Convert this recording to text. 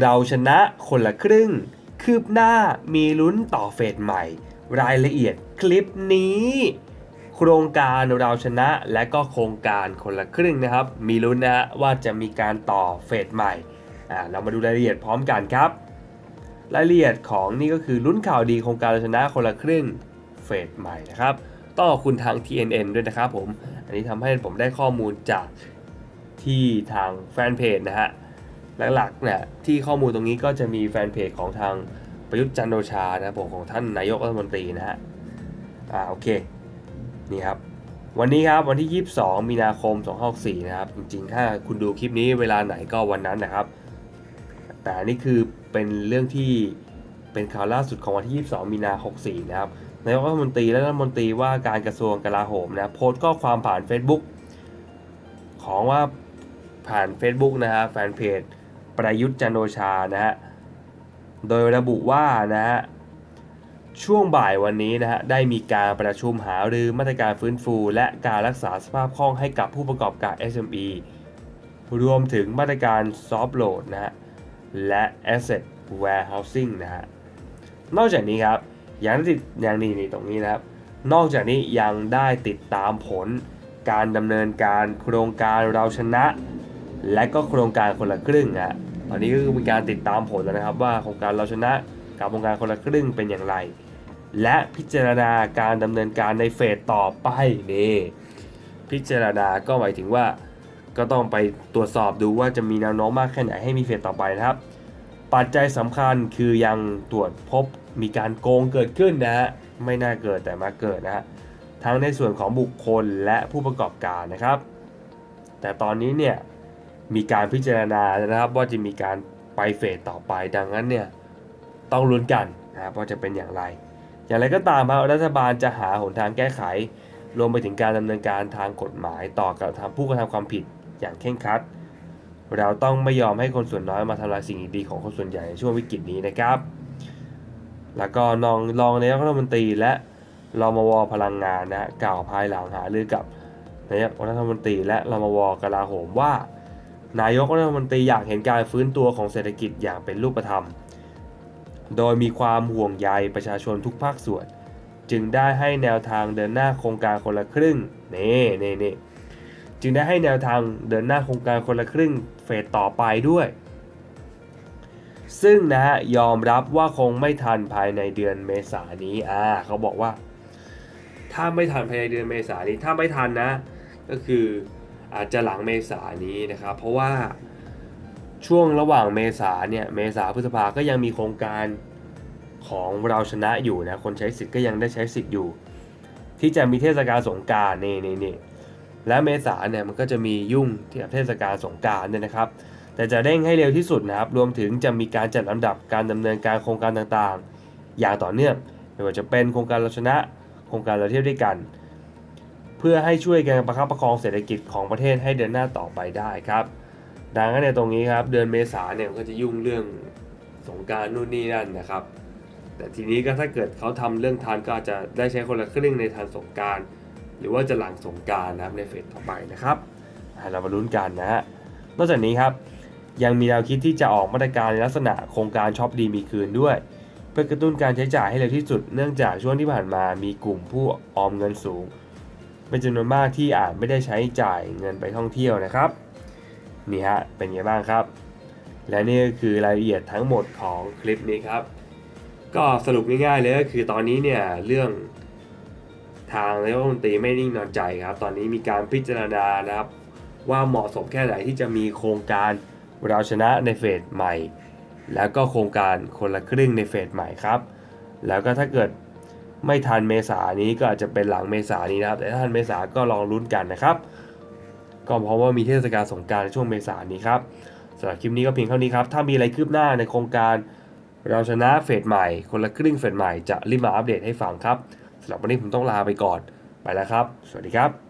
เราชนะคนละครึ่ง คืบหน้ามีลุ้นต่อเฟสใหม่ รายละเอียดคลิปนี้ โครงการเราชนะและก็โครงการคนละครึ่งนะครับ มีลุ้นนะว่าจะมีการต่อเฟสใหม่อ่าเรามาดูรายละเอียดพร้อมกันครับ รายละเอียดของนี่ก็คือลุ้นข่าวดีโครงการเราชนะคนละครึ่งเฟสใหม่นะครับต้องขอบคุณทาง TNN ด้วยนะครับผม อันนี้ทำให้ผมได้ข้อมูลจากที่ทางแฟนเพจนะฮะ หลักๆเนี่ยที่ข้อมูลตรงนี้ก็จะมีแฟนเพจของทางประยุทธ์จันทร์โอชานะผมของท่านนายกรัฐมนตรีนะฮะอ่าโอเคนี่ครับวันนี้ครับวันที่ 22 มีนาคม 264 นะครับ จริงๆ ถ้าคุณดูคลิปนี้เวลาไหนก็วันนั้นนะครับ แต่นนี่คือเป็นเรื่องที่เป็นข่าวล่าสุดของวันที่ 22 มีนา 64 นะครับนายกรัฐมนตรีและรัฐมนตรีว่าการกระทรวงกลาโหมนะโพสต์ข้อความผ่าน Facebook ของว่าผ่าน Facebook นะฮะแฟนเพจ ประยุทธ์จันโอชานะฮะโดยระบุว่านะฮะช่วงบ่ายวันนี้นะฮะได้มีการประชุมหารือมาตรการฟื้นฟู และการรักษาสภาพคล่องให้กับผู้ประกอบการ SME รวมถึงมาตรการ soft load นะฮะและ asset warehousing นะฮะนอกจากนี้ครับยังได้ติดอย่างนี้นี่ตรงนี้นะครับ นอกจากนี้ยังได้ติดตามผลการดำเนินการโครงการเราชนะ และก็โครงการคนละครึ่งอะตอนนี้ก็คือมีการติดตามผลแล้วนะครับ ว่าโครงการเราชนะกับโครงการคนละครึ่งเป็นอย่างไร และพิจารณาการดำเนินการในเฟสต่อไปนี่พิจารณาก็หมายถึงว่า ก็ต้องไปตรวจสอบดูว่าจะมีแนวโน้มมากแค่ไหนให้มีเฟสต่อไปนะครับ ปัจจัยสำคัญคือยังตรวจพบมีการโกงเกิดขึ้นนะฮะไม่น่าเกิดแต่มาเกิดนะฮะทั้งในส่วนของบุคคลและผู้ประกอบการนะครับ แต่ตอนนี้เนี่ย มีการพิจารณานะครับว่าจะมีการไปเฟสต่อไป ดังนั้นเนี่ยต้องลุ้นกันนะครับว่าจะเป็นอย่างไร อย่างไรก็ตามครับรัฐบาลจะหาหนทางแก้ไข รวมไปถึงการดำเนินการทางกฎหมายต่อกับทางผู้กระทำความผิดอย่างเคร่งครัด เราต้องไม่ยอมให้คนส่วนน้อยมาทำลายสิ่งดีของคนส่วนใหญ่ในช่วงวิกฤตนี้นะครับ แล้วก็รองรองนายกรัฐมนตรีและรมวพลังงานนะกล่าวภายหลังหารือกับนายกรัฐมนตรีและรมวกลาโหมว่า นายกรัฐมนตรีอยากเห็นการฟื้นตัวของเศรษฐกิจอย่างเป็นรูปธรรม โดยมีความห่วงใยประชาชนทุกภาคส่วน จึงได้ให้แนวทางเดินหน้าโครงการคนละครึ่งนี่นี่นี่จึงได้ให้แนวทางเดินหน้าโครงการคนละครึ่งเฟสต่อไปด้วย ซึ่งนะฮะยอมรับว่าคงไม่ทันภายในเดือนเมษายนนี้อ่าเขาบอกว่า ถ้าไม่ทันภายในเดือนเมษายนนี้ถ้าไม่ทันนะ ก็คือ อาจจะหลังเมษานี้นะครับ เพราะว่าช่วงระหว่างเมษาเนี่ยเมษาพฤษภาก็ยังมีโครงการของเราชนะอยู่นะคนใช้สิทธิ์ก็ยังได้ใช้สิทธิ์อยู่ ที่จะมีเทศกาลสงการนี่นี่นี่และเมษาเนี่ยมันก็จะมียุ่งที่กับเทศกาลสงการเนี่ยนะครับ แต่จะเร่งให้เร็วที่สุดนะครับ รวมถึงจะมีการจัดลำดับการดำเนินการโครงการต่างๆ อย่างต่อเนื่องไม่ว่าจะเป็นโครงการเราชนะ โครงการเราเที่ยวด้วยกัน เพื่อให้ช่วยกันประคับประคองเศรษฐกิจของประเทศให้เดินหน้าต่อไปได้ครับ ดังนั้นในตรงนี้ครับเดือนเมษาเนี่ยมันก็จะยุ่งเรื่องสงกรารนู่นนี่นั่นนะครับ แต่ทีนี้ก็ถ้าเกิดเขาทำเรื่องทานก็อาจจะได้ใช้คนละครึ่งในทานสงกราร หรือว่าจะหลังสงกรารนะครับในเฟสต่อไปนะครับเรามาลุ้นกันนะฮะนอกจากนี้ครับยังมีแนวคิดที่จะออกมาตรการในลักษณะโครงการช็อปดีมีคืนด้วย เพื่อกระตุ้นการใช้จ่ายให้เร็วที่สุด เนื่องจากช่วงที่ผ่านมามีกลุ่มผู้ออมเงินสูง เป็นจำนวนมากที่อาจไม่ได้ใช้จ่ายเงินไปท่องเที่ยวนะครับนี่ฮะเป็นไงบ้างครับ และนี่ก็คือรายละเอียดทั้งหมดของคลิปนี้ครับ ก็สรุปง่ายๆเลยก็คือตอนนี้เนี่ยเรื่องทางนายกรัฐมนตรีไม่นิ่งนอนใจครับ ตอนนี้มีการพิจารณานะครับ ว่าเหมาะสมแค่ไหนที่จะมีโครงการเราชนะในเฟสใหม่ แล้วก็โครงการคนละครึ่งในเฟสใหม่ครับ แล้วก็ถ้าเกิด ไม่ทันเมษานี้ก็อาจจะเป็นหลังเมษานี้นะครับ แต่ถ้าทันเมษาก็ลองลุ้นกันนะครับ ก็เพราะว่ามีเทศกาลสงการในช่วงเมษายนนี้ครับสำหรับคลิปนี้ก็เพียงเท่านี้ครับ ถ้ามีอะไรคืบหน้าในโครงการเราชนะเฟสใหม่ คนละครึ่งเฟสใหม่จะรีบมาอัปเดตให้ฟังครับสำหรับวันนี้ผมต้องลาไปก่อนไปแล้วครับ สวัสดีครับ